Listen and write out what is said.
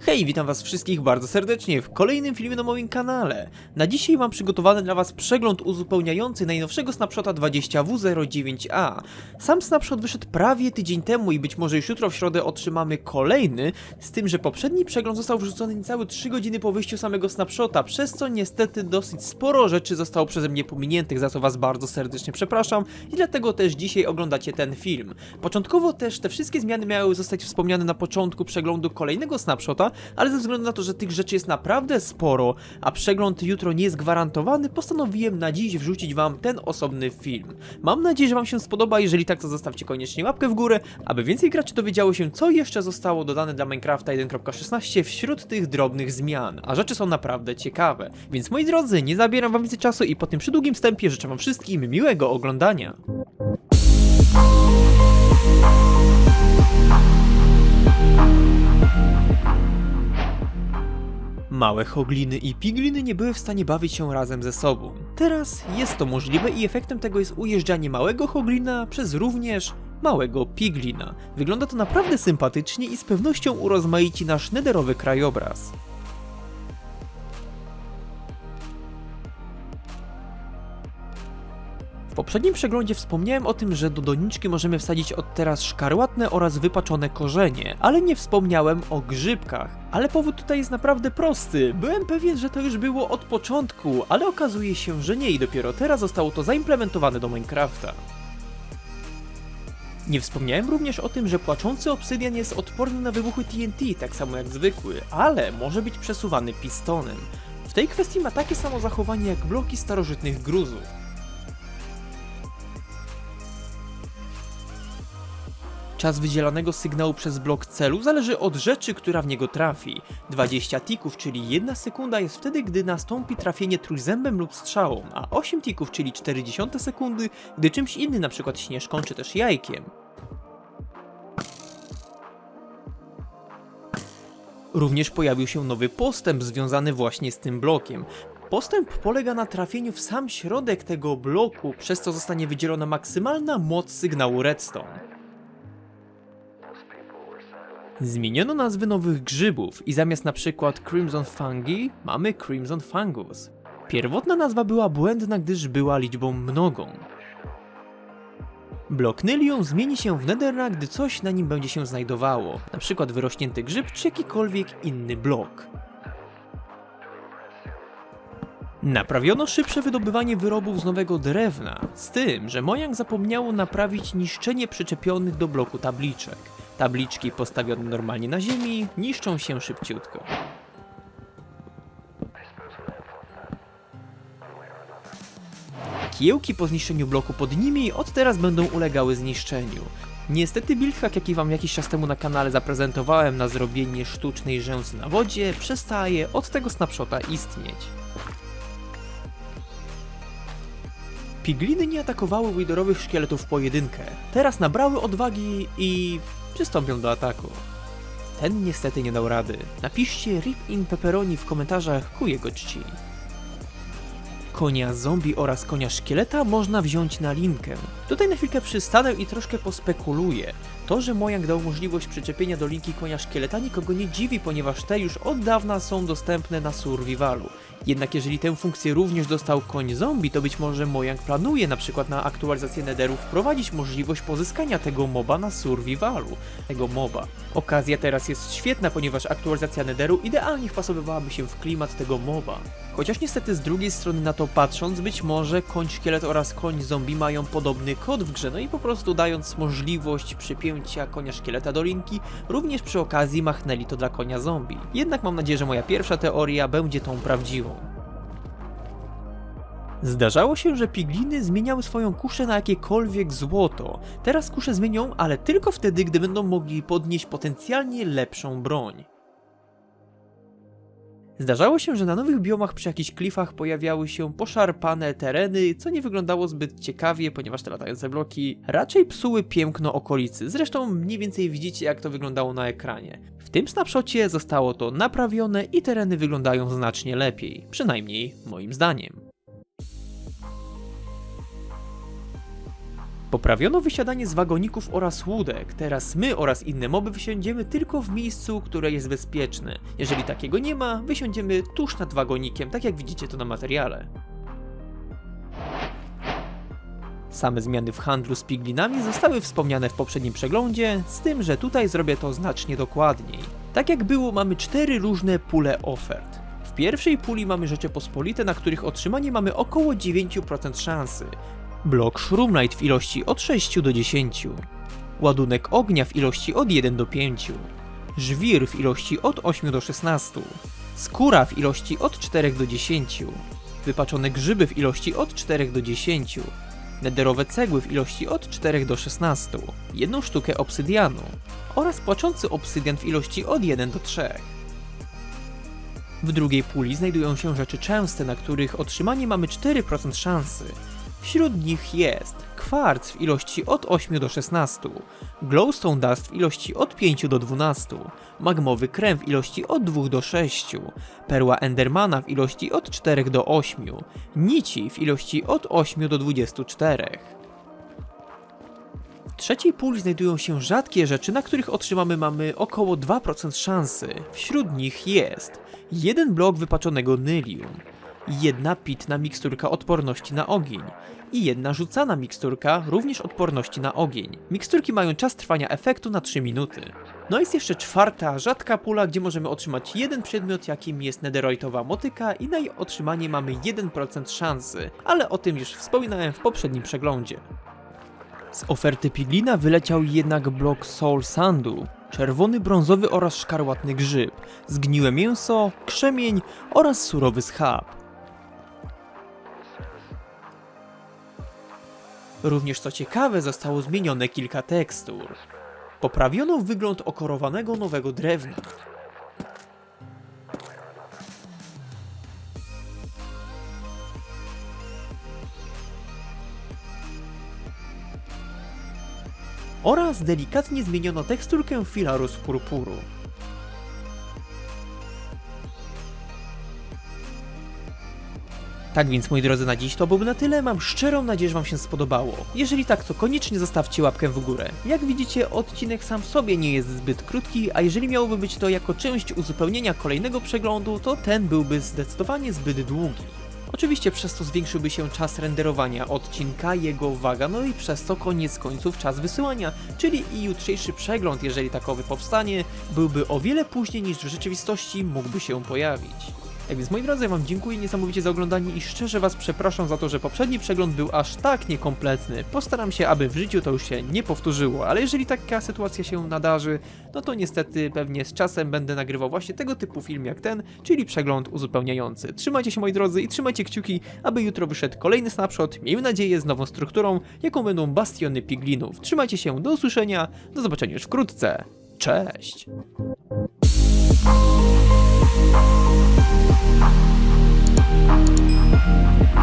Hej, witam was wszystkich bardzo serdecznie w kolejnym filmie na moim kanale. Na dzisiaj mam przygotowany dla was przegląd uzupełniający najnowszego snapshota 20W09A. Sam snapshot wyszedł prawie tydzień temu i być może już jutro w środę otrzymamy kolejny, z tym, że poprzedni przegląd został wrzucony niecałe 3 godziny po wyjściu samego snapshota, przez co niestety dosyć sporo rzeczy zostało przeze mnie pominiętych, za co was bardzo serdecznie przepraszam i dlatego też dzisiaj oglądacie ten film. Początkowo też te wszystkie zmiany miały zostać wspomniane na początku przeglądu kolejnego snapshota, ale ze względu na to, że tych rzeczy jest naprawdę sporo, a przegląd jutro nie jest gwarantowany, postanowiłem na dziś wrzucić wam ten osobny film. Mam nadzieję, że wam się spodoba, jeżeli tak to zostawcie koniecznie łapkę w górę, aby więcej graczy dowiedziało się, co jeszcze zostało dodane dla Minecrafta 1.16 wśród tych drobnych zmian, a rzeczy są naprawdę ciekawe. Więc moi drodzy, nie zabieram wam więcej czasu i po tym przydługim wstępie życzę wam wszystkim miłego oglądania. Małe hogliny i pigliny nie były w stanie bawić się razem ze sobą. Teraz jest to możliwe i efektem tego jest ujeżdżanie małego hoglina przez również małego piglina. Wygląda to naprawdę sympatycznie i z pewnością urozmaici nasz nederowy krajobraz. W poprzednim przeglądzie wspomniałem o tym, że do doniczki możemy wsadzić od teraz szkarłatne oraz wypaczone korzenie, ale nie wspomniałem o grzybkach. Ale powód tutaj jest naprawdę prosty. Byłem pewien, że to już było od początku, ale okazuje się, że nie i dopiero teraz zostało to zaimplementowane do Minecrafta. Nie wspomniałem również o tym, że płaczący obsydian jest odporny na wybuchy TNT, tak samo jak zwykły, ale może być przesuwany pistonem. W tej kwestii ma takie samo zachowanie jak bloki starożytnych gruzów. Czas wydzielanego sygnału przez blok celu zależy od rzeczy, która w niego trafi. 20 tików, czyli 1 sekunda jest wtedy, gdy nastąpi trafienie trójzębem lub strzałą, a 8 tików, czyli 40 sekundy, gdy czymś innym, np. śnieżką czy też jajkiem. Również pojawił się nowy postęp związany właśnie z tym blokiem. Postęp polega na trafieniu w sam środek tego bloku, przez co zostanie wydzielona maksymalna moc sygnału redstone. Zmieniono nazwy nowych grzybów i zamiast na przykład Crimson Fungi mamy Crimson Fungus. Pierwotna nazwa była błędna, gdyż była liczbą mnogą. Blok zmieni się w Netherra, gdy coś na nim będzie się znajdowało, na przykład wyrośnięty grzyb czy jakikolwiek inny blok. Naprawiono szybsze wydobywanie wyrobów z nowego drewna, z tym, że Mojang zapomniało naprawić niszczenie przyczepionych do bloku tabliczek. Tabliczki postawione normalnie na ziemi niszczą się szybciutko. Kiełki po zniszczeniu bloku pod nimi od teraz będą ulegały zniszczeniu. Niestety build hack, jaki wam jakiś czas temu na kanale zaprezentowałem na zrobienie sztucznej rzęsy na wodzie, przestaje od tego snapshota istnieć. Pigliny nie atakowały Witherowych szkieletów w pojedynkę. Teraz nabrały odwagi i przystąpią do ataku. Ten niestety nie dał rady. Napiszcie RIP in pepperoni w komentarzach ku jego czci. Konia zombie oraz konia szkieleta można wziąć na linkę. Tutaj na chwilkę przystanę i troszkę pospekuluję. To, że Mojang dał możliwość przyczepienia do linki konia szkieleta nikogo nie dziwi, ponieważ te już od dawna są dostępne na survivalu. Jednak jeżeli tę funkcję również dostał koń zombie, to być może Mojang planuje na przykład na aktualizację Netheru wprowadzić możliwość pozyskania tego moba na survivalu, tego moba. Okazja teraz jest świetna, ponieważ aktualizacja Netheru idealnie wpasowywałaby się w klimat tego moba. Chociaż niestety z drugiej strony na to patrząc, być może koń szkielet oraz koń zombie mają podobny kod w grze, no i po prostu dając możliwość przypięcia konia szkieleta do linki, również przy okazji machnęli to dla konia zombie. Jednak mam nadzieję, że moja pierwsza teoria będzie tą prawdziwą. Zdarzało się, że pigliny zmieniały swoją kuszę na jakiekolwiek złoto. Teraz kuszę zmienią, ale tylko wtedy, gdy będą mogli podnieść potencjalnie lepszą broń. Zdarzało się, że na nowych biomach przy jakichś klifach pojawiały się poszarpane tereny, co nie wyglądało zbyt ciekawie, ponieważ te latające bloki raczej psuły piękno okolicy. Zresztą mniej więcej widzicie jak to wyglądało na ekranie. W tym snapshocie zostało to naprawione i tereny wyglądają znacznie lepiej, przynajmniej moim zdaniem. Poprawiono wysiadanie z wagoników oraz łódek. Teraz my oraz inne moby wysiądziemy tylko w miejscu, które jest bezpieczne. Jeżeli takiego nie ma, wysiądziemy tuż nad wagonikiem, tak jak widzicie to na materiale. Same zmiany w handlu z piglinami zostały wspomniane w poprzednim przeglądzie, z tym, że tutaj zrobię to znacznie dokładniej. Tak jak było, mamy cztery różne pule ofert. W pierwszej puli mamy Rzeczypospolite, na których otrzymanie mamy około 9% szansy. Blok Shroomlight w ilości od 6 do 10. Ładunek ognia w ilości od 1 do 5. Żwir w ilości od 8 do 16. Skóra w ilości od 4 do 10. Wypaczone grzyby w ilości od 4 do 10. Nederowe cegły w ilości od 4 do 16. Jedną sztukę obsydianu. Oraz płaczący obsydian w ilości od 1 do 3. W drugiej puli znajdują się rzeczy częste, na których otrzymanie mamy 4% szansy. Wśród nich jest kwarc w ilości od 8 do 16, glowstone dust w ilości od 5 do 12, magmowy krem w ilości od 2 do 6, perła endermana w ilości od 4 do 8, nici w ilości od 8 do 24. W trzeciej puli znajdują się rzadkie rzeczy, na których otrzymamy mamy około 2% szansy. Wśród nich jest jeden blok wypaczonego nylium, jedna pitna miksturka odporności na ogień i jedna rzucana miksturka również odporności na ogień. Miksturki mają czas trwania efektu na 3 minuty. No jest jeszcze czwarta, rzadka pula, gdzie możemy otrzymać jeden przedmiot, jakim jest netherite'owa motyka i na jej otrzymanie mamy 1% szansy, ale o tym już wspominałem w poprzednim przeglądzie. Z oferty Piglina wyleciał jednak blok Soul Sandu, czerwony, brązowy oraz szkarłatny grzyb, zgniłe mięso, krzemień oraz surowy schab. Również co ciekawe zostało zmienione kilka tekstur. Poprawiono wygląd okorowanego nowego drewna. Oraz delikatnie zmieniono teksturkę filaru z purpuru. Tak więc moi drodzy na dziś to byłoby na tyle, mam szczerą nadzieję, że wam się spodobało. Jeżeli tak, to koniecznie zostawcie łapkę w górę. Jak widzicie, odcinek sam w sobie nie jest zbyt krótki, a jeżeli miałoby być to jako część uzupełnienia kolejnego przeglądu, to ten byłby zdecydowanie zbyt długi. Oczywiście przez to zwiększyłby się czas renderowania odcinka, jego waga, no i przez to koniec końców czas wysyłania, czyli i jutrzejszy przegląd, jeżeli takowy powstanie, byłby o wiele później niż w rzeczywistości mógłby się pojawić. Tak więc moi drodzy, wam dziękuję niesamowicie za oglądanie i szczerze was przepraszam za to, że poprzedni przegląd był aż tak niekompletny. Postaram się, aby w życiu to już się nie powtórzyło, ale jeżeli taka sytuacja się nadarzy, no to niestety pewnie z czasem będę nagrywał właśnie tego typu film jak ten, czyli przegląd uzupełniający. Trzymajcie się moi drodzy i trzymajcie kciuki, aby jutro wyszedł kolejny snapshot, miejmy nadzieję z nową strukturą, jaką będą bastiony piglinów. Trzymajcie się, do usłyszenia, do zobaczenia już wkrótce. Cześć! Thank you.